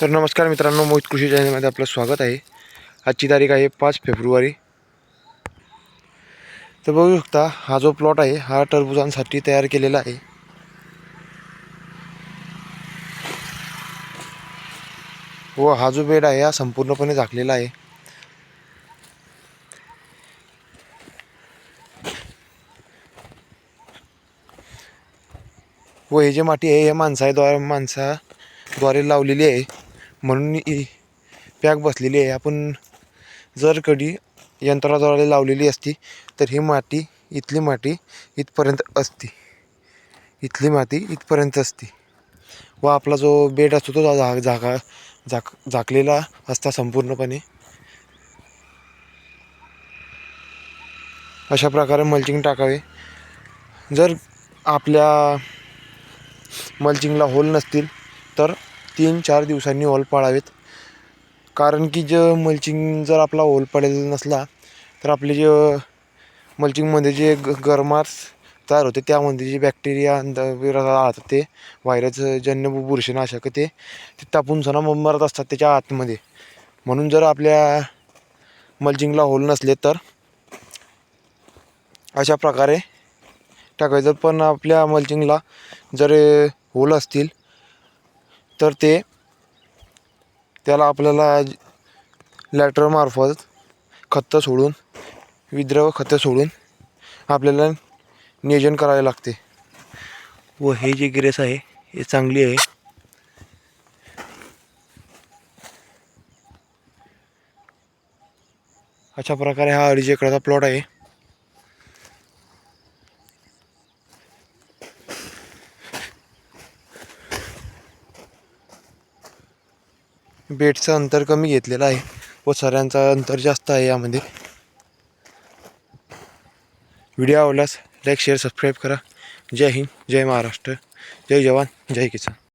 तर नमस्कार मित्रांनो मोहित कृषी चॅनलमध्ये आपलं स्वागत आहे. आजची तारीख आहे पाच फेब्रुवारी. तर बघू शकता हा जो प्लॉट आहे हा टरबुजांसाठी तयार केलेला आहे. व हा जो बेड आहे हा संपूर्णपणे झाकलेला आहे. व हे जे माती आहे हे माणसाद्वारे माणसाद्वारे लावलेली आहे. म्हणून पॅक बसलेली आहे. आपण जर कधी यंत्राद्वारे लावलेली असती तर ही माती इथली माती इथपर्यंत असती. इथली माती इथपर्यंत असती. व आपला जो बेड असतो तो जा झाका झाक झाकलेला असता संपूर्णपणे. अशा प्रकारे मल्चिंग टाकावे. जर आपल्या मल्चिंगला होल नसतील तर तीन चार दिवसांनी होल पाळावेत. कारण की जे मल्चिंग जर आपला होल पाळलेला नसला तर आपले जे मल्चिंगमध्ये जे ग गरमास तयार होते त्यामध्ये जे बॅक्टेरिया राहतात ते व्हायरस जन्य बुरशीनाशक ते ते तापून सणा मरत असतात त्याच्या आतमध्ये. म्हणून जर आपल्या मल्चिंगला होल नसले तर अशा प्रकारे टाकायचं. पण आपल्या मल्चिंगला जर होल असतील तर ते त्याला आपल्याला लॅटरमार्फत खतं सोडून विद्रव खतं सोडून आपल्याला नियोजन करावे लागते. व हे जे गिरेस आहे हे चांगली आहे. अशा प्रकारे हा अडीच एकराचा प्लॉट आहे. बेडचं अंतर कमी घेतलेलं आहे. व सऱ्यांचा अंतर जास्त आहे यामध्ये. व्हिडिओ आवडल्यास लाईक शेअर सबस्क्राईब करा. जय हिंद जय महाराष्ट्र. जय जवान जय किसान.